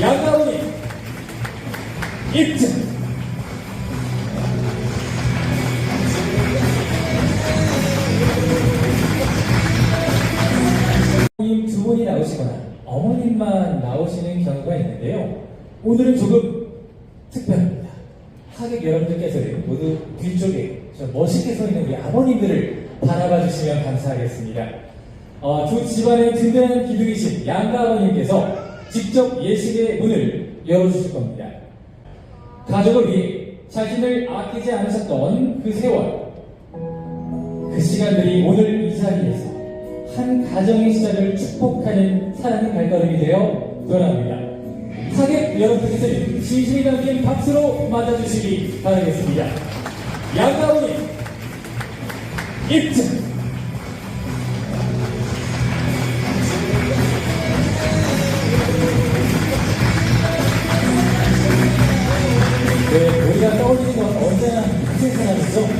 양가원이 입증. 어머님 두 분이 나오시거나 어머님만 나오시는 경우가 있는데요. 오늘은 조금 특별합니다. 하객 여러분들께서는 모두 뒤쪽에 저 멋있게 서 있는 우리 아버님들을 바라봐 주시면 감사하겠습니다. 어, 두 집안의 든든한 기둥이신 양가 아버님께서 직접 예식의 문을 열어주실 겁니다. 가족을 위해 자신을 아끼지 않으셨던 그 세월, 그 시간들이 오늘 이 자리에서 한 가정의 시작을 축복하는 사랑의 발걸음이 되어 변합니다. 하객 여러분께서는 진심이 담긴 박수로 맞아주시기 바라겠습니다. 양가원님 입증! 네, 떠